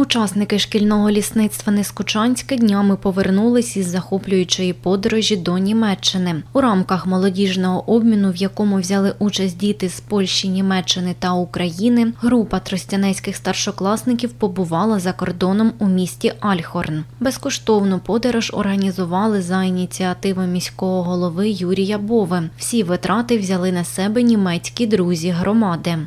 Учасники шкільного лісництва Нескучанське днями повернулись із захоплюючої подорожі до Німеччини. У рамках молодіжного обміну, в якому взяли участь діти з Польщі, Німеччини та України, група тростянецьких старшокласників побувала за кордоном у місті Альхорн. Безкоштовну подорож організували за ініціативи міського голови Юрія Бови. Всі витрати взяли на себе німецькі друзі громади.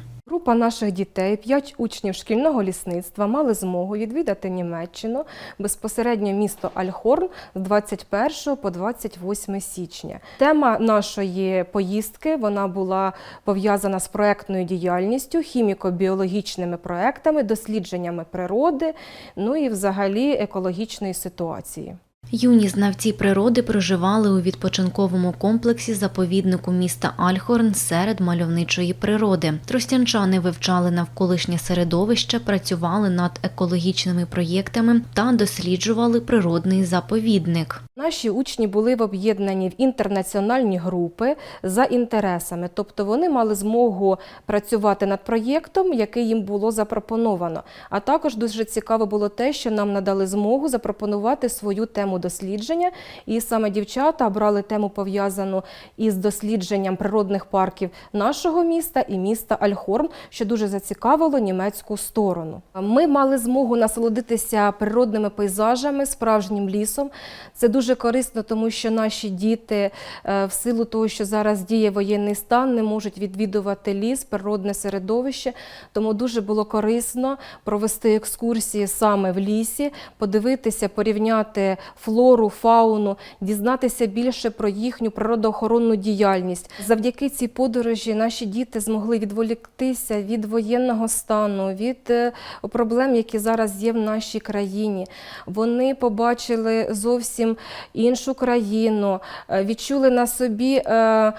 Група наших дітей, п'ять учнів шкільного лісництва, мали змогу відвідати Німеччину безпосередньо місто Альхорн з 21 по 28 січня. Тема нашої поїздки вона була пов'язана з проектною діяльністю, хіміко-біологічними проектами, дослідженнями природи, ну і взагалі екологічної ситуації. Юні знавці природи проживали у відпочинковому комплексі заповіднику міста Альхорн серед мальовничої природи. Тростянчани вивчали навколишнє середовище, працювали над екологічними проєктами та досліджували природний заповідник. Наші учні були в об'єднані в інтернаціональні групи за інтересами, тобто вони мали змогу працювати над проєктом, який їм було запропоновано. А також дуже цікаво було те, що нам надали змогу запропонувати свою тему дослідження. І саме дівчата брали тему пов'язану із дослідженням природних парків нашого міста і міста Альхорн, що дуже зацікавило німецьку сторону. Ми мали змогу насолодитися природними пейзажами, справжнім лісом. Це дуже корисно, тому що наші діти, е, в силу того, що зараз діє воєнний стан, не можуть відвідувати ліс, природне середовище. Тому дуже було корисно провести екскурсії саме в лісі, подивитися, порівняти флору, фауну, дізнатися більше про їхню природоохоронну діяльність. Завдяки цій подорожі наші діти змогли відволіктися від воєнного стану, від е, проблем, які зараз є в нашій країні. Вони побачили зовсім іншу країну, е, відчули на собі е,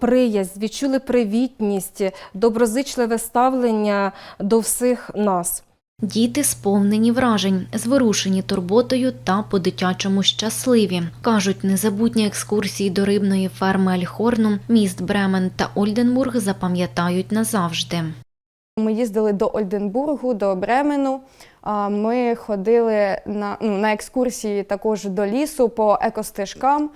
приязнь, відчули привітність, доброзичливе ставлення до всіх нас. Діти сповнені вражень, зворушені турботою та по-дитячому щасливі. Кажуть, незабутні екскурсії до рибної ферми Альхорну, міст Бремен та Ольденбург запам'ятають назавжди. Ми їздили до Ольденбургу, до Бремену. Ми ходили на, ну, на екскурсії також до лісу по екостежкам.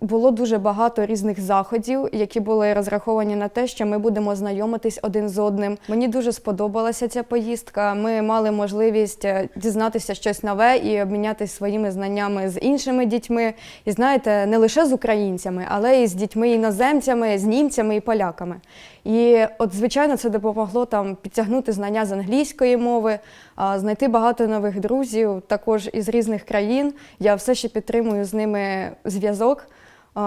Було дуже багато різних заходів, які були розраховані на те, що ми будемо знайомитись один з одним. Мені дуже сподобалася ця поїздка. Ми мали можливість е, дізнатися щось нове і обмінятися своїми знаннями з іншими дітьми. І знаєте, не лише з українцями, але і з дітьми іноземцями, з німцями і поляками. І от, звичайно, це допомогло там підтягнути знання з англійської мови, знайти багато нових друзів, також із різних країн. Я все ще підтримую з ними зв'язок.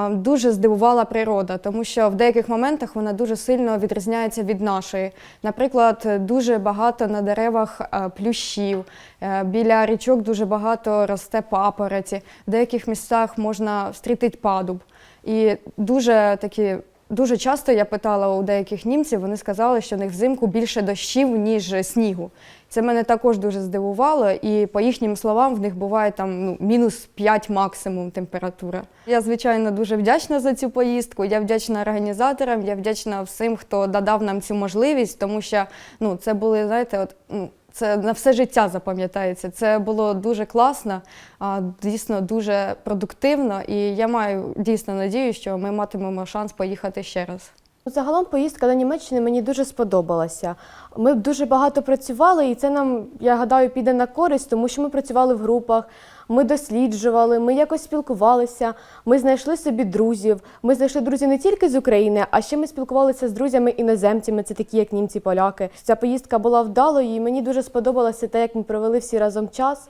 Дуже здивувала природа, тому що в деяких моментах вона дуже сильно відрізняється від нашої. Наприклад, дуже багато на деревах плющів, е, біля річок дуже багато росте папороті, в деяких місцях можна встрітити падуб. І дуже такі Дуже часто я питала у деяких німців, вони сказали, що в них взимку більше дощів, ніж снігу. Це мене також дуже здивувало, і по їхнім словам, в них буває там ну, мінус 5 максимум температура. Я, звичайно, дуже вдячна за цю поїздку. Я вдячна організаторам, я вдячна всім, хто додав нам цю можливість, тому що ну, це були, знаєте, от, ну, це на все життя запам'ятається. Це було дуже класно, а, дійсно дуже продуктивно, і я маю дійсно надію, що ми матимемо шанс поїхати ще раз. Загалом поїздка до Німеччини мені дуже сподобалася. Ми дуже багато працювали, і це нам, я гадаю, піде на користь, тому що ми працювали в групах, ми досліджували, ми якось спілкувалися, ми знайшли собі друзів. Ми знайшли друзів не тільки з України, а ще ми спілкувалися з друзями іноземцями, це такі, як німці, поляки. Ця поїздка була вдалою, і мені дуже сподобалося те, як ми провели всі разом час.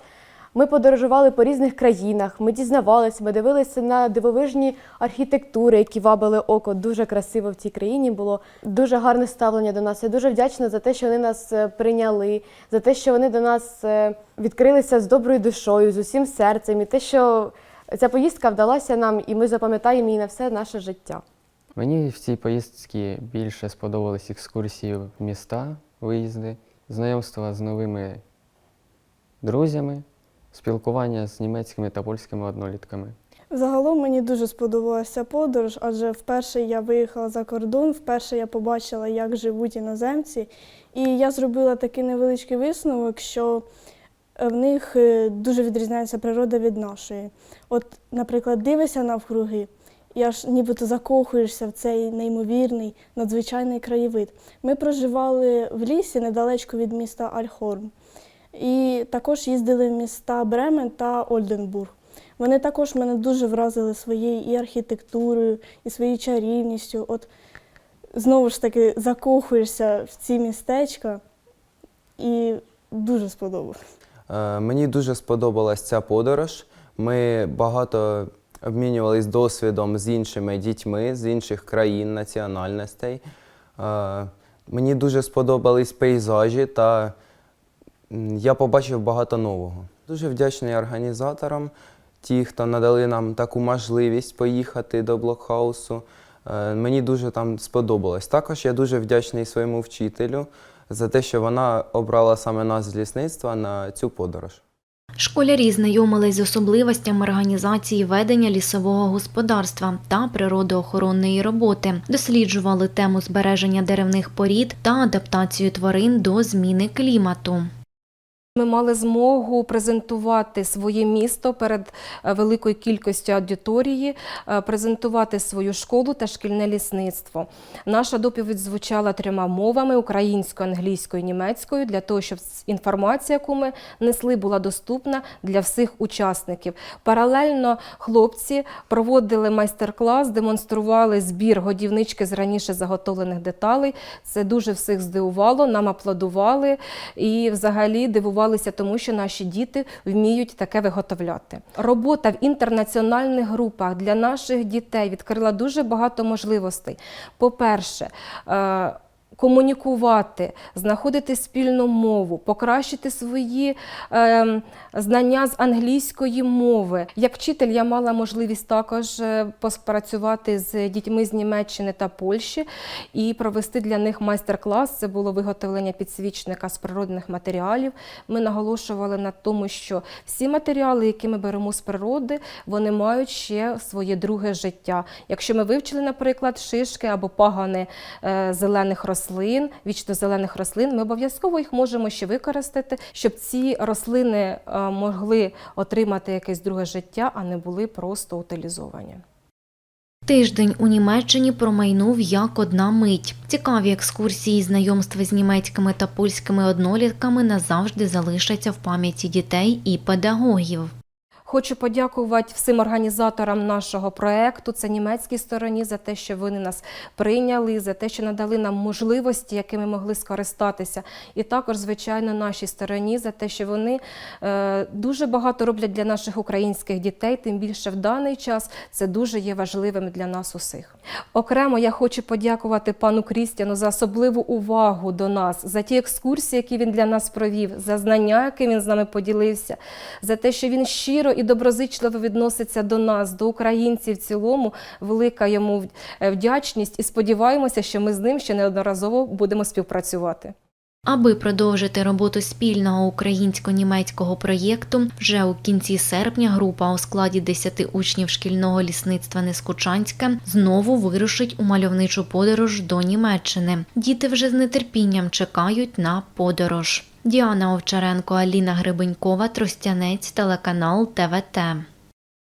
Ми подорожували по різних країнах, ми дізнавалися, ми дивилися на дивовижні архітектури, які вабили око. Дуже красиво в цій країні було. Дуже гарне ставлення до нас. Я дуже вдячна за те, що вони нас е, прийняли, за те, що вони до нас е, відкрилися з доброю душою, з усім серцем, і те, що ця поїздка вдалася нам, і ми запам'ятаємо її на все наше життя. Мені в цій поїздці більше сподобались екскурсії в міста, виїзди, знайомства з новими друзями, спілкування з німецькими та польськими однолітками. Загалом мені дуже сподобалася подорож, адже вперше я виїхала за кордон, вперше я побачила, як живуть іноземці, і я зробила такий невеличкий висновок, що е, в них е, дуже відрізняється природа від нашої. От, наприклад, дивишся навкруги, і аж нібито закохуєшся в цей неймовірний, надзвичайний краєвид. Ми проживали в лісі недалечко від міста Альхорм. І також їздили в міста Бремен та Ольденбург. Вони також мене дуже вразили своєю і архітектурою, і своєю чарівністю. От знову ж таки закохуєшся в ці містечка і дуже сподобалось. Е, Мені дуже сподобалась ця подорож. Ми багато обмінювались досвідом з іншими дітьми з інших країн, національностей. Е, Мені дуже сподобались пейзажі та я побачив багато нового. Дуже вдячний організаторам, ті, хто надали нам таку можливість поїхати до блокхаусу. Е, Мені дуже там сподобалось. Також я дуже вдячний своєму вчителю за те, що вона обрала саме нас з лісництва на цю подорож. Школярі знайомились з особливостями організації ведення лісового господарства та природоохоронної роботи, досліджували тему збереження деревних порід та адаптацію тварин до зміни клімату. Ми мали змогу презентувати своє місто перед е, великою кількістю аудиторії, е, презентувати свою школу та шкільне лісництво. Наша доповідь звучала трьома мовами: українською, англійською, німецькою, для того, щоб інформація, яку ми несли, була доступна для всіх учасників. Паралельно хлопці проводили майстер-клас, демонстрували збір годівнички з раніше заготовлених деталей. Це дуже всіх здивувало, нам аплодували і взагалі дивувалися тому, що наші діти вміють таке виготовляти. Робота в інтернаціональних групах для наших дітей відкрила дуже багато можливостей. По-перше, е, Комунікувати, знаходити спільну мову, покращити свої е, знання з англійської мови. Як вчитель я мала можливість також е, поспрацювати з дітьми з Німеччини та Польщі і провести для них майстер-клас. Це було виготовлення підсвічника з природних матеріалів. Ми наголошували на тому, що всі матеріали, які ми беремо з природи, вони мають ще своє друге життя. Якщо ми вивчили, наприклад, шишки або пагани е, зелених рослин, вічно-зелених рослин, ми обов'язково їх можемо ще використати, щоб ці рослини е, могли отримати якесь друге життя, а не були просто утилізовані. Тиждень у Німеччині промайнув як одна мить. Цікаві екскурсії, знайомства з німецькими та польськими однолітками назавжди залишаться в пам'яті дітей і педагогів. Хочу подякувати всім організаторам нашого проекту, це німецькій стороні, за те, що вони нас прийняли, за те, що надали нам можливості, якими могли скористатися. І також, звичайно, нашій стороні за те, що вони е, дуже багато роблять для наших українських дітей, тим більше в даний час це дуже є важливим для нас усіх. Окремо я хочу подякувати пану Крістіану за особливу увагу до нас, за ті екскурсії, які він для нас провів, за знання, які він з нами поділився, за те, що він щиро і доброзичливо відноситься до нас, до українців в цілому. Велика йому е, вдячність і сподіваємося, що ми з ним ще неодноразово будемо співпрацювати. Аби продовжити роботу спільного українсько-німецького проєкту, вже у кінці серпня група у складі 10 учнів шкільного лісництва Нескучанське знову вирушить у мальовничу подорож до Німеччини. Діти вже з нетерпінням чекають на подорож. Діана Овчаренко, Аліна Грибенькова, Тростянець, телеканал ТВТ.